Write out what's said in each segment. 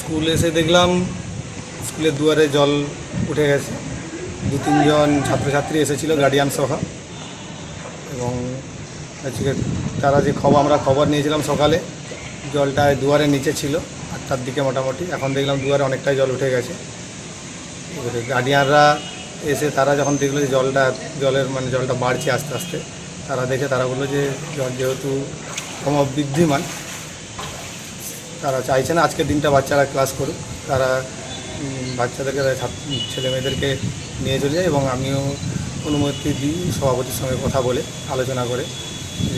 School এসে দেখলাম, স্কুলের দুয়ারে জল উঠে গেছে। দু তিনজন ছাত্রছাত্রী এসেছিল গার্ডিয়ান সহ। এবং আজকে তারা যে খবর, আমরা খবর নিয়েছিলাম সকালে, জলটা দুয়ারে নিচে ছিল, আটটার দিকে মোটামুটি। এখন দেখলাম দুয়ারে অনেকটাই জল উঠে গেছে। গার্ডিয়ানরা এসে তারা যখন দেখল যে জলটা, জলের মানে জলটা বাড়ছে আস্তে আস্তে, তারা দেখে তারা বলল যে জল যেহেতু ক্রমবৃদ্ধিমান তারা চাইছে না আজকের দিনটা বাচ্চারা ক্লাস করুক। তারা বাচ্চাদেরকে ছেলে মেয়েদেরকে নিয়ে চলে যায় এবং আমিও অনুমতি দিই সভাপতির সঙ্গে কথা বলে, আলোচনা করে।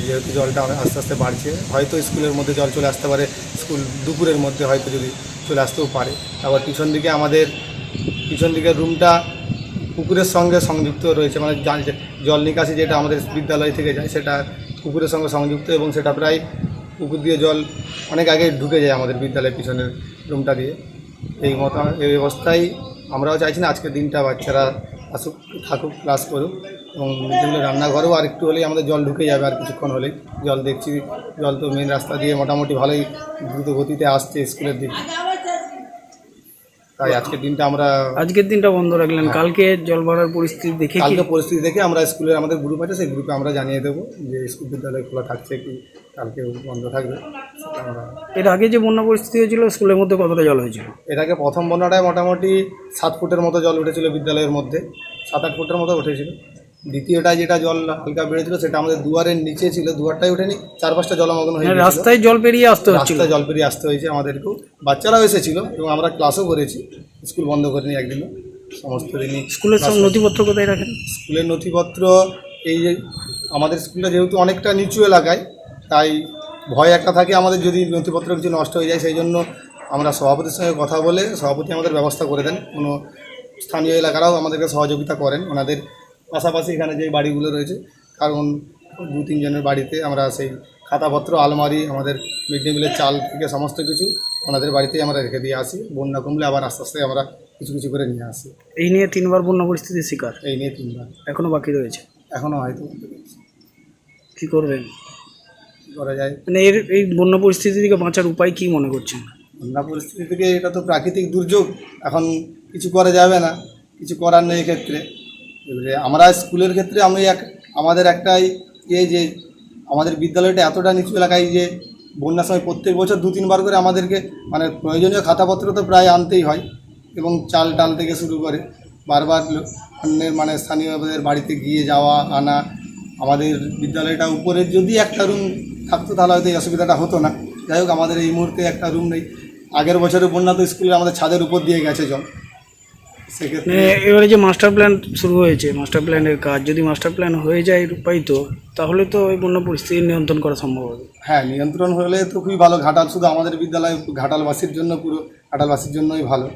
যেহেতু জলটা আস্তে আস্তে বাড়ছে, হয়তো স্কুলের মধ্যে জল চলে আসতে পারে, স্কুল দুপুরের মধ্যে হয়তো যদি চলে আসতেও পারে। আবার পিছন দিকে আমাদের, পিছন দিকের রুমটা পুকুরের সঙ্গে সংযুক্ত রয়েছে মানে জল নিকাশি যেটা আমাদের বিদ্যালয় থেকে যায়, সেটা পুকুরের সঙ্গে সংযুক্ত এবং সেটা প্রায় পুকুর দিয়ে জল অনেক আগে ঢুকে যায় আমাদের বিদ্যালয়ের পিছনের রুমটা দিয়ে। এই মতো, এই অবস্থায় আমরাও চাইছি না আজকের দিনটা বাচ্চারা আসুক, থাকুক, ক্লাস করুক এবং মিড রান্নাঘরেও আর একটু হলেই আমাদের জল ঢুকে যাবে আর কিছুক্ষণ হলেই। জল দেখছি, জল তো মেন রাস্তা দিয়ে মোটামুটি ভালোই দ্রুত গতিতে আসছে স্কুলের দিকে। তাই আজকের দিনটা আমরা আজকের দিনটা বন্ধ রাখলেন। কালকে জল ভরার পরিস্থিতি দেখে কালকে পরিস্থিতি দেখে আমরা স্কুলের আমাদের গ্রুপ আছে সেই গ্রুপে আমরা জানিয়ে দেবো যে স্কুল বিদ্যালয় খোলা থাকছে কি কালকে বন্ধ থাকবে। এর আগে যে বন্যা পরিস্থিতি হয়েছিল স্কুলের মধ্যে কতটা জল হয়েছিল? এর আগে প্রথম বন্যাটায় মোটামুটি সাত ফুটের মতো জল উঠেছিল বিদ্যালয়ের মধ্যে সাত আট ফুটের মতো উঠেছিল। দ্বিতীয়টায় যেটা জল হালকা বেড়েছিল সেটা আমাদের দুয়ারের নিচে ছিল দুয়ারটাই ওঠেনি চার পাঁচটা জলমগ্ন হয়ে মানে রাস্তায় জল পেরিয়ে আসতে হচ্ছিল। রাস্তায় জল পেরিয়ে আসতে হয়েছে আমাদেরকেও। বাচ্চারাও এসেছিল এবং আমরা ক্লাসও করেছি স্কুল বন্ধ করিনি একদিনও। সমস্ত দিনই স্কুলের সব নথিপত্র কোথায় রাখেন? স্কুলের নথিপত্র এই যে আমাদের স্কুলটা যেহেতু অনেকটা নিচু এলাকায় তাই ভয় একটা থাকে আমাদের যদি নথিপত্র কিছু নষ্ট হয়ে যায় সেই জন্য আমরা সভাপতির সঙ্গে কথা বলে সভাপতি আমাদের ব্যবস্থা করে দেন। কোনো স্থানীয় এলাকারাও আমাদেরকে সহযোগিতা করেন। ওনাদের পাশাপাশি এখানে যে বাড়িগুলো রয়েছে কারণ দু তিনজনের বাড়িতে আমরা সেই খাতাপত্র আলমারি আমাদের মিড ডে মিলের চাল থেকে সমস্ত কিছু ওনাদের বাড়িতেই আমরা রেখে দিয়ে আসি। বন্যা কমলে আবার আস্তে আস্তে আমরা কিছু কিছু করে নিয়ে আসি। এই নিয়ে তিনবার বন্যা পরিস্থিতির শিকার? এই নিয়ে তিনবার। এখনও বাকি রয়েছে? এখনও হয়তো পারছি করবেন? করা যায়? মানে এর এই বন্যা পরিস্থিতি থেকে বাঁচার উপায় কি মনে করছেন? বন্যা পরিস্থিতি থেকে এটা তো প্রাকৃতিক দুর্যোগ এখন কিছু করা যাবে না কিছু করার নেই ক্ষেত্রে এবারে আমরা স্কুলের ক্ষেত্রে আমি এক, আমাদের একটাই এই যে আমাদের বিদ্যালয়টা এতটা নিচু এলাকায় যে বন্যার সময় প্রত্যেক বছর দু, তিনবার করে আমাদেরকে মানে প্রয়োজনীয় খাতাপত্র তো প্রায় আনতেই হয় এবং চাল টাল থেকে শুরু করে বারবার অন্যের মানে স্থানীয়দের বাড়িতে গিয়ে যাওয়া, আনা, আমাদের বিদ্যালয়টা উপরের যদি একটা রুম থাকতো তাহলে হয়তো এই অসুবিধাটা হতো না। যাই হোক, আমাদের এই মুহূর্তে একটা রুম নেই। আগের বছরের বন্যা তো স্কুলে আমাদের ছাদের উপর দিয়ে গেছে জল। এবারে যে মাস্টার প্ল্যান শুরু হয়েছে মাস্টার প্ল্যানের কাজ যদি মাস্টার প্ল্যান হয়ে যায় রূপায়িত তাহলে তো ওই বন্য পরিস্থিতি নিয়ন্ত্রণ করা সম্ভব হবে। হ্যাঁ নিয়ন্ত্রণ হলে তো খুবই ভালো ঘাটাল শুধু আমাদের বিদ্যালয় ঘাটালবাসীর জন্য পুরো ঘাটালবাসীর জন্যই ভালো।